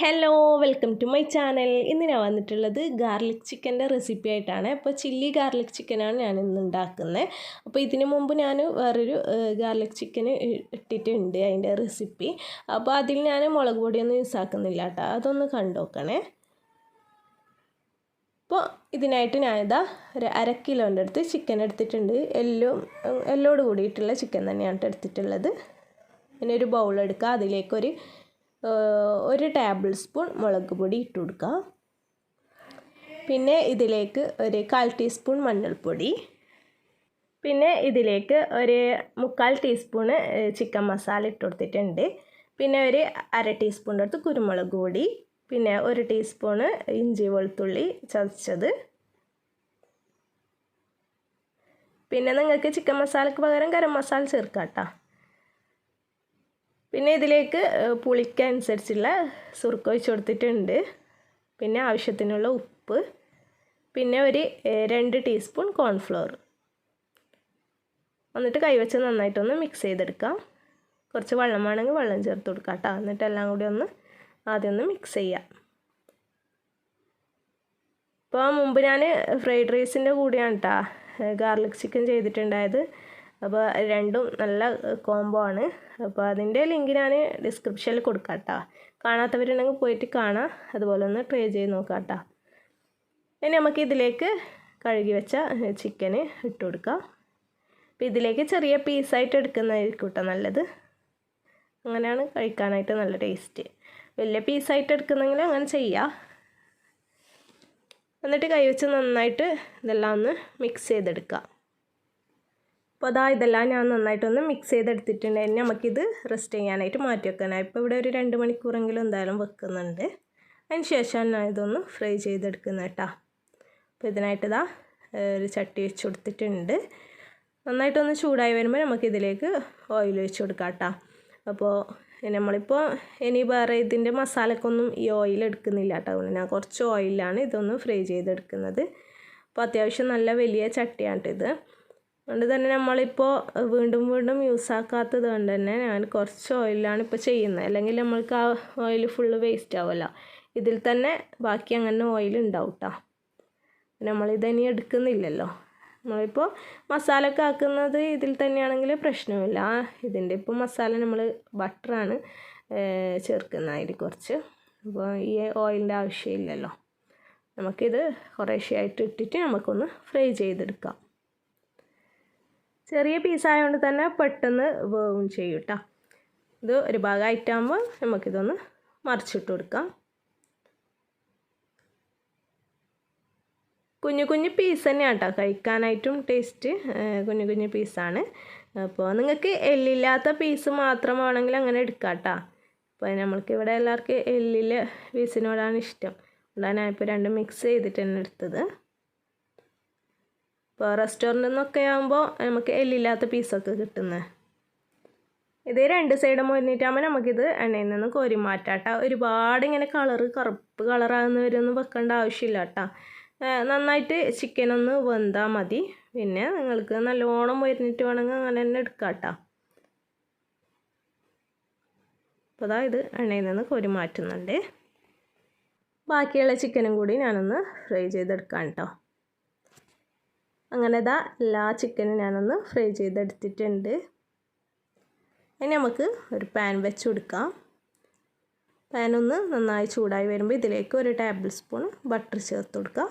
Hello welcome to my channel. ഇന്ന് ഞാൻ വന്നിട്ടുള്ളത് ഗാർലിക് ചിക്കന്റെ റെസിപ്പി ആയിട്ടാണ്. അപ്പോൾ ചില്ലി ഗാർലിക് ചിക്കനാണ് ഞാൻ ഇന്ന് ഉണ്ടാക്കുന്നത്. അപ്പോൾ ഇതിനു മുമ്പ് ഞാൻ വേറൊരു ഗാർലിക് ചിക്കൻ ഇട്ടിട്ടുണ്ട് അതിന്റെ റെസിപ്പി. അപ്പോൾ അതിൽ ഞാൻ മുളക് പൊടിയൊന്നും യൂസ് ആക്കുന്നില്ല കേട്ടോ. അതൊന്ന് കണ്ടോക്കണേ. അപ്പോൾ ഇതിനായിട്ട് ഞാനിതാ ഒരു അര കിലോന്റെ അടുത്ത് ചിക്കൻ എടുത്തിട്ടുണ്ട്. എല്ലും എല്ലോട് കൂടിയിട്ടുള്ള ചിക്കൻ തന്നെയാണ് എടുത്തിട്ടുള്ളത്. പിന്നെ ഒരു ബൗൾ എടുക്കുക. അതിലേക്കൊരു ഒരു ടേബിൾ സ്പൂൺ മുളക് പൊടി ഇട്ട് കൊടുക്കുക പിന്നെ ഇതിലേക്ക് ഒരു കാൽ ടീസ്പൂൺ മഞ്ഞൾപ്പൊടി. പിന്നെ ഇതിലേക്ക് ഒരു മുക്കാൽ ടീസ്പൂണ് ചിക്കൻ മസാല ഇട്ട് കൊടുത്തിട്ടുണ്ട്. പിന്നെ ഒരു അര ടീസ്പൂണിന്റെ അടുത്ത് കുരുമുളക് പൊടി. പിന്നെ ഒരു ടീസ്പൂണ് ഇഞ്ചി വെളുത്തുള്ളി ചതച്ചത്. പിന്നെ നിങ്ങൾക്ക് ചിക്കൻ മസാലയ്ക്ക് പകരം ഗരം മസാല ചേർക്കാം കേട്ടോ പിന്നെ ഇതിലേക്ക് പുളിക്കനുസരിച്ചുള്ള സുറുക്ക ഒഴിച്ച് കൊടുത്തിട്ടുണ്ട്. പിന്നെ ആവശ്യത്തിനുള്ള ഉപ്പ്. പിന്നെ ഒരു രണ്ട് ടീസ്പൂൺ കോൺഫ്ലോർ. എന്നിട്ട് കൈവച്ച് നന്നായിട്ടൊന്ന് മിക്സ് ചെയ്തെടുക്കാം. കുറച്ച് വെള്ളം വേണമെങ്കിൽ വെള്ളം ചേർത്ത് കൊടുക്കാം കേട്ടോ. എന്നിട്ട് എല്ലാം കൂടി ഒന്ന് ആദ്യം ഒന്ന് മിക്സ് ചെയ്യാം. ഇപ്പോൾ മുമ്പ് ഞാൻ ഫ്രൈഡ് റൈസിന്റെ കൂടെയാണ് കേട്ടോ ഗാർലിക് ചിക്കൻ ചെയ്തിട്ടുണ്ടായത്. അപ്പോൾ രണ്ടും നല്ല കോംബോ ആണ്. അപ്പോൾ അതിന്റെ ലിങ്ക് ഞാൻ ഡിസ്ക്രിപ്ഷനിൽ കൊടുക്കാം കേട്ടോ കാണാത്തവരുണ്ടെങ്കിൽ പോയിട്ട് കാണാം. അതുപോലെ ഒന്ന് ട്രൈ ചെയ്ത് നോക്കാം കേട്ടോ ഇനി നമുക്ക് ഇതിലേക്ക് കഴുകി വെച്ച ചിക്കന് ഇട്ട് കൊടുക്കാം. അപ്പോൾ ഇതിലേക്ക് ചെറിയ പീസായിട്ട് എടുക്കുന്നതായിരിക്കും കേട്ടോ നല്ലത്. അങ്ങനെയാണ് കഴിക്കാനായിട്ട് നല്ല ടേസ്റ്റ് വലിയ പീസായിട്ട് എടുക്കുന്നെങ്കിൽ അങ്ങനെ ചെയ്യാം. എന്നിട്ട് കൈവച്ച് നന്നായിട്ട് ഇതെല്ലാം ഒന്ന് മിക്സ് ചെയ്തെടുക്കാം. അപ്പോൾ അതാ ഇതെല്ലാം ഞാൻ നന്നായിട്ടൊന്ന് മിക്സ് ചെയ്തെടുത്തിട്ടുണ്ട്. ഇനി നമുക്കിത് റെസ്റ്റ് ചെയ്യാനായിട്ട് മാറ്റി വെക്കാനാണ് ഇപ്പോൾ ഇവിടെ ഒരു രണ്ട് മണിക്കൂറെങ്കിലും എന്തായാലും വെക്കുന്നുണ്ട്. അതിന് ശേഷം ഞാൻ ഇതൊന്ന് ഫ്രൈ ചെയ്തെടുക്കുന്നത് കേട്ടോ. അപ്പോൾ ഇതിനായിട്ട് ഇതാ ഒരു ചട്ടി വെച്ച് കൊടുത്തിട്ടുണ്ട്. നന്നായിട്ടൊന്ന് ചൂടായി വരുമ്പോൾ നമുക്കിതിലേക്ക് ഓയിൽ വെച്ച് കൊടുക്കാം കേട്ടോ. അപ്പോൾ നമ്മളിപ്പോൾ ഇനി വേറെ ഇതിന്റെ മസാലക്കൊന്നും ഈ ഓയിൽ എടുക്കുന്നില്ല കേട്ടോ. ഞാൻ കുറച്ച് ഓയിലാണ് ഇതൊന്ന് ഫ്രൈ ചെയ്തെടുക്കുന്നത്. അപ്പോൾ അത്യാവശ്യം നല്ല വലിയ ചട്ടിയാണ് ഇത്. അതുകൊണ്ട് തന്നെ നമ്മളിപ്പോൾ വീണ്ടും വീണ്ടും യൂസ് ആക്കാത്തത് കൊണ്ട് തന്നെ ഞാൻ കുറച്ച് ഓയിലാണ് ഇപ്പോൾ ചെയ്യുന്നത്. അല്ലെങ്കിൽ നമ്മൾക്ക് ആ ഓയിൽ ഫുള്ള് വേസ്റ്റ് ആവുമല്ലോ ഇതിൽ തന്നെ ബാക്കി അങ്ങനെ ഓയിൽ ഉണ്ടാവും കേട്ടോ നമ്മളിതനി എടുക്കുന്നില്ലല്ലോ. നമ്മളിപ്പോൾ മസാല ഒക്കെ ആക്കുന്നത് ഇതിൽ തന്നെയാണെങ്കിൽ പ്രശ്നമില്ല. ഇതിന്റെ ഇപ്പോൾ മസാല നമ്മൾ ബട്ടറാണ് ചേർക്കുന്നത് അതിൽ കുറച്ച്. അപ്പോൾ ഈ ഓയിലിന്റെ ആവശ്യമില്ലല്ലോ. നമുക്കിത് കുറേശ്ശെയായിട്ട് ഇട്ടിട്ട് നമുക്കൊന്ന് ഫ്രൈ ചെയ്തെടുക്കാം. ചെറിയ പീസായതുകൊണ്ട് തന്നെ പെട്ടെന്ന് വേവും ചെയ്യും കേട്ടോ ഇത് ഒരു ഭാഗമായിട്ടാകുമ്പോൾ നമുക്കിതൊന്ന് മറിച്ചിട്ട് കൊടുക്കാം. കുഞ്ഞു കുഞ്ഞു പീസ് തന്നെയാണ് കേട്ടോ കഴിക്കാനായിട്ടും ടേസ്റ്റ് കുഞ്ഞു കുഞ്ഞു പീസാണ് അപ്പോൾ നിങ്ങൾക്ക് എല്ലില്ലാത്ത പീസ് മാത്രം വേണമെങ്കിൽ അങ്ങനെ എടുക്കാം കേട്ടോ അപ്പോൾ നമ്മൾക്ക് ഇവിടെ എല്ലാവർക്കും എല്ലിൽ പീസിനോടാണ് ഇഷ്ടം. അതാണ് ഞാനിപ്പോൾ രണ്ടും മിക്സ് ചെയ്തിട്ട് തന്നെ എടുത്തത്. ഇപ്പോൾ റെസ്റ്റോറന്റിൽ നിന്നൊക്കെ ആകുമ്പോൾ നമുക്ക് എല്ലില്ലാത്ത പീസൊക്കെ കിട്ടുന്നത് ഇത് രണ്ട് സൈഡ് മുന്നിട്ടാകുമ്പോൾ നമുക്കിത് എണ്ണയിൽ നിന്ന് കോരി മാറ്റാം കേട്ടോ ഒരുപാട് ഇങ്ങനെ കളറ് കറുപ്പ് കളറാകുന്നവരൊന്നും വെക്കേണ്ട ആവശ്യമില്ല കേട്ടോ നന്നായിട്ട് ചിക്കൻ ഒന്ന് വെന്താൽ മതി. പിന്നെ നിങ്ങൾക്ക് നല്ലോണം വരുന്നിട്ട് വേണമെങ്കിൽ അങ്ങനെ തന്നെ എടുക്കാം കേട്ടോ അപ്പോൾ അതാ ഇത് എണ്ണയിൽ നിന്ന് കോരി മാറ്റുന്നുണ്ട്. ബാക്കിയുള്ള ചിക്കനും കൂടി ഞാനൊന്ന് ഫ്രൈ ചെയ്തെടുക്കാം കേട്ടോ അങ്ങനെ ഇതാ എല്ലാ ചിക്കനും ഞാനൊന്ന് ഫ്രൈ ചെയ്തെടുത്തിട്ടുണ്ട്. ഇനി നമുക്ക് ഒരു പാൻ വെച്ച് കൊടുക്കാം. പാനൊന്ന് നന്നായി ചൂടായി വരുമ്പോൾ ഇതിലേക്ക് ഒരു ടേബിൾ സ്പൂൺ ബട്ടർ ചേർത്ത് കൊടുക്കാം.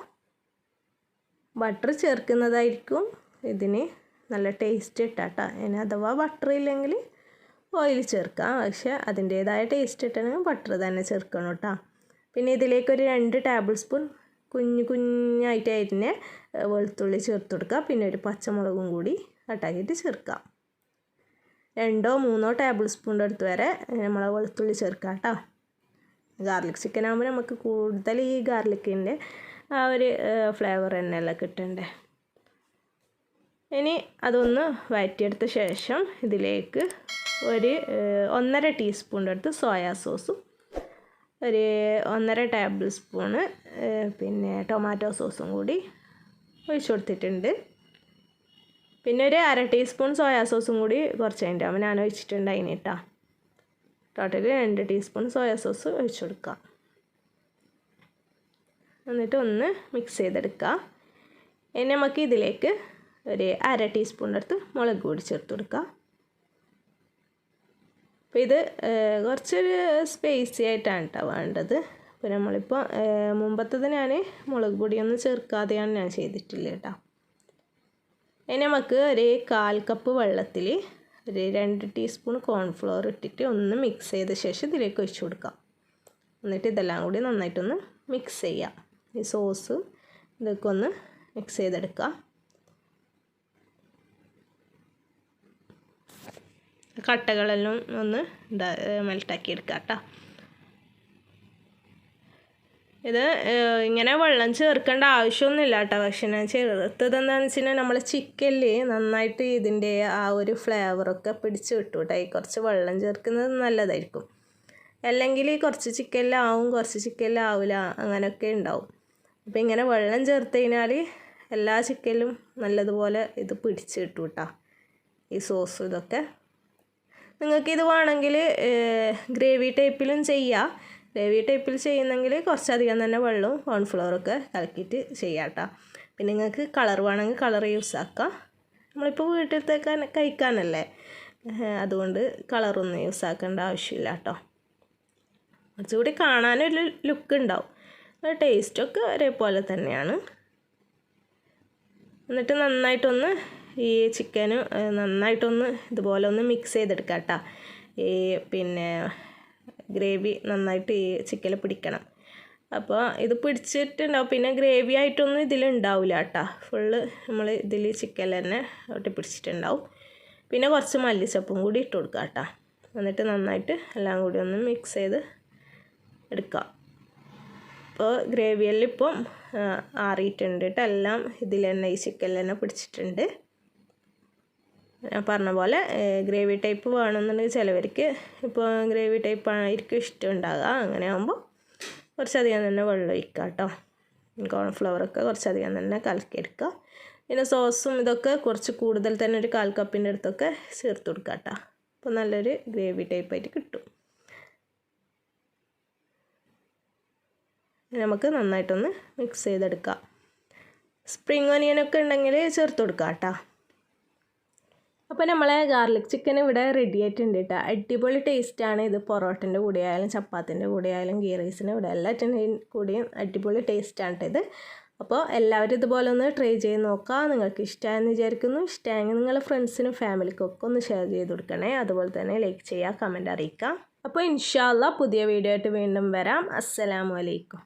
ബട്ടർ ചേർക്കുന്നതായിരിക്കും ഇതിന് നല്ല ടേസ്റ്റ് ഇട്ടാട്ടോ ഇനി അഥവാ ബട്ടർ ഇല്ലെങ്കിൽ ഓയിൽ ചേർക്കാം. പക്ഷേ അതിന്റേതായ ടേസ്റ്റ് ഇട്ടാണെങ്കിൽ ബട്ടർ തന്നെ ചേർക്കണം കേട്ടോ. പിന്നെ ഇതിലേക്ക് ഒരു രണ്ട് ടേബിൾ സ്പൂൺ കുഞ്ഞു കുഞ്ഞായിട്ട് അതിനെ വെളുത്തുള്ളി ചേർത്ത് കൊടുക്കുക പിന്നെ ഒരു പച്ചമുളകും കൂടി കട്ടാക്കിയിട്ട് ചേർക്കാം. രണ്ടോ മൂന്നോ ടേബിൾ സ്പൂണിന്റെ അടുത്ത് വരെ നമ്മൾ വെളുത്തുള്ളി ചേർക്കാം കേട്ടോ ഗാർലിക് ചിക്കൻ ആകുമ്പോൾ നമുക്ക് കൂടുതൽ ഈ ഗാർലിക്കിന്റെ ആ ഒരു ഫ്ലേവർ തന്നെയല്ല കിട്ടണ്ടേ. ഇനി അതൊന്ന് വഴറ്റിയെടുത്ത ശേഷം ഇതിലേക്ക് ഒരു ഒന്നര ടീസ്പൂണിന്റെ അടുത്ത് സോയാ സോസും ഒരു ഒന്നര ടേബിൾ സ്പൂണ് പിന്നെ ടൊമാറ്റോ സോസും കൂടി ഒഴിച്ചു കൊടുത്തിട്ടുണ്ട്. പിന്നെ ഒരു അര ടീസ്പൂൺ സോയാ സോസും കൂടി കുറച്ച് കഴിഞ്ഞിട്ടാകുമ്പോൾ ഞാൻ ഒഴിച്ചിട്ടുണ്ട് അതിന് കേട്ടോ ടോട്ടൽ രണ്ട് ടീസ്പൂൺ സോയാ സോസ് ഒഴിച്ചു കൊടുക്കുക എന്നിട്ട് ഒന്ന് മിക്സ് ചെയ്തെടുക്കുക ഇനി നമുക്ക് ഇതിലേക്ക് ഒരു അര ടീസ്പൂണിന്റെ അടുത്ത് മുളക് പൊടി ചേർത്ത് കൊടുക്കുക അപ്പോൾ ഇത് കുറച്ചൊരു സ്പേസി ആയിട്ടാണ് കേട്ടോ വേണ്ടത്. അപ്പോൾ നമ്മളിപ്പോൾ മുമ്പത്തത് ഞാൻ മുളക് പൊടിയൊന്നും ചേർക്കാതെയാണ് ഞാൻ ചെയ്തിട്ടില്ല കേട്ടോ ഇനി നമുക്ക് ഒരു കാൽ കപ്പ് വെള്ളത്തിൽ ഒരു രണ്ട് ടീസ്പൂൺ കോൺഫ്ലോർ ഇട്ടിട്ട് ഒന്ന് മിക്സ് ചെയ്ത ശേഷം ഇതിലേക്ക് ഒഴിച്ചു കൊടുക്കാം. എന്നിട്ട് ഇതെല്ലാം കൂടി നന്നായിട്ടൊന്ന് മിക്സ് ചെയ്യാം. ഈ സോസ് ഇതൊക്കെ ഒന്ന് മിക്സ് ചെയ്തെടുക്കുക കട്ടകളെല്ലാം ഒന്ന് ഇതാ മെൽട്ടാക്കി എടുക്കുക കേട്ടോ ഇത് ഇങ്ങനെ വെള്ളം ചേർക്കേണ്ട ആവശ്യമൊന്നുമില്ല കേട്ടോ പക്ഷെ ഞാൻ ചേർത്തതെന്താണെന്ന് വെച്ചാൽ നമ്മൾ ചിക്കനിൽ നന്നായിട്ട് ഇതിന്റെ ആ ഒരു ഫ്ലേവറൊക്കെ പിടിച്ച് വിട്ടു കേട്ടോ കുറച്ച് വെള്ളം ചേർക്കുന്നത് നല്ലതായിരിക്കും. അല്ലെങ്കിൽ കുറച്ച് ചിക്കനിലാവും കുറച്ച് ചിക്കനിലാവില്ല അങ്ങനെയൊക്കെ ഉണ്ടാവും. അപ്പോൾ ഇങ്ങനെ വെള്ളം ചേർത്ത് കഴിഞ്ഞാൽ എല്ലാ ചിക്കനിലും നല്ലതുപോലെ ഇത് പിടിച്ച് കിട്ടും കേട്ടോ ഈ സോസും ഇതൊക്കെ നിങ്ങൾക്കിത് വേണമെങ്കിൽ ഗ്രേവി ടൈപ്പിലും ചെയ്യാം. ഗ്രേവി ടൈപ്പിൽ ചെയ്യുന്നെങ്കിൽ കുറച്ചധികം തന്നെ വെള്ളവും കോൺഫ്ലവറൊക്കെ കലക്കിയിട്ട് ചെയ്യാം പിന്നെ നിങ്ങൾക്ക് കളർ വേണമെങ്കിൽ കളർ യൂസ് ആക്കാം. നമ്മളിപ്പോൾ വീട്ടിലത്തേക്ക് കഴിക്കാനല്ലേ? അതുകൊണ്ട് കളറൊന്നും യൂസ് ആക്കേണ്ട ആവശ്യമില്ല കേട്ടോ കുറച്ചുകൂടി കാണാനൊരു ലുക്ക് ഉണ്ടാവും ടേസ്റ്റൊക്കെ ഒരേപോലെ തന്നെയാണ്. എന്നിട്ട് നന്നായിട്ടൊന്ന് ഈ ചിക്കന് നന്നായിട്ടൊന്ന് ഇതുപോലെ ഒന്ന് മിക്സ് ചെയ്തെടുക്കാം കേട്ടോ ഈ പിന്നെ ഗ്രേവി നന്നായിട്ട് ഈ ചിക്കനിൽ പിടിക്കണം. അപ്പോൾ ഇത് പിടിച്ചിട്ടുണ്ടാവും. പിന്നെ ഗ്രേവി ആയിട്ടൊന്നും ഇതിലുണ്ടാവില്ല കേട്ടോ ഫുള്ള് നമ്മൾ ഇതിൽ ചിക്കൻ തന്നെ ഒട്ടി പിടിച്ചിട്ടുണ്ടാവും. പിന്നെ കുറച്ച് മല്ലിച്ചപ്പും കൂടി ഇട്ട് കൊടുക്കുക കേട്ടോ എന്നിട്ട് നന്നായിട്ട് എല്ലാം കൂടി ഒന്ന് മിക്സ് ചെയ്ത് എടുക്കുക അപ്പോൾ ഗ്രേവിയെല്ലാം ഇപ്പം ആറിയിട്ടുണ്ട് കേട്ടോ എല്ലാം ഇതിൽ തന്നെ ഈ ചിക്കനിൽ തന്നെ പിടിച്ചിട്ടുണ്ട്. ഞാൻ പറഞ്ഞ പോലെ ഗ്രേവി ടൈപ്പ് വേണമെന്നുണ്ടെങ്കിൽ ചിലവർക്ക് ഇപ്പോൾ ഗ്രേവി ടൈപ്പ് ആയിരിക്കും ഇഷ്ടം ഉണ്ടാകുക അങ്ങനെ ആകുമ്പോൾ കുറച്ചധികം തന്നെ വെള്ളം ഒഴിക്കുക കേട്ടോ. കോൺഫ്ലവറൊക്കെ കുറച്ചധികം തന്നെ കലക്കിയെടുക്കുക. പിന്നെ സോസും ഇതൊക്കെ കുറച്ച് കൂടുതൽ തന്നെ ഒരു കാൽ കപ്പിന്റെ അടുത്തൊക്കെ ചേർത്ത് കൊടുക്കുക കേട്ടോ. അപ്പോൾ നല്ലൊരു ഗ്രേവി ടൈപ്പായിട്ട് കിട്ടും. നമുക്ക് നന്നായിട്ടൊന്ന് മിക്സ് ചെയ്തെടുക്കാം. സ്പ്രിങ് ഒനിയനൊക്കെ ഉണ്ടെങ്കിൽ ചേർത്ത് കൊടുക്കാം കേട്ടോ. അപ്പോൾ നമ്മളെ ഗാർലിക് ചിക്കൻ ഇവിടെ റെഡി ആയിട്ടുണ്ട് കേട്ടോ അടിപൊളി ടേസ്റ്റാണ് ഇത്. പൊറോട്ടന്റെ കൂടെ ആയാലും ചപ്പാത്തിന്റെ കൂടെ ആയാലും ഗീ റൈസിന്റെ കൂടെ എല്ലാറ്റിന്റെയും കൂടിയും അടിപൊളി ടേസ്റ്റാണ് ഇത്. അപ്പോൾ എല്ലാവരും ഇതുപോലെ ഒന്ന് ട്രൈ ചെയ്ത് നോക്കുക നിങ്ങൾക്ക് ഇഷ്ടമായെന്ന് വിചാരിക്കുന്നു. ഇഷ്ടമായെങ്കിൽ നിങ്ങളുടെ ഫ്രണ്ട്സിനും ഫാമിലിക്കും ഒക്കെ ഒന്ന് ഷെയർ ചെയ്ത് കൊടുക്കണേ. അതുപോലെ തന്നെ ലൈക്ക് ചെയ്യുക കമന്റ് അറിയിക്കുക അപ്പോൾ ഇൻഷാല്ല പുതിയ വീഡിയോ ആയിട്ട് വീണ്ടും വരാം. അസ്സലാമു അലൈക്കും.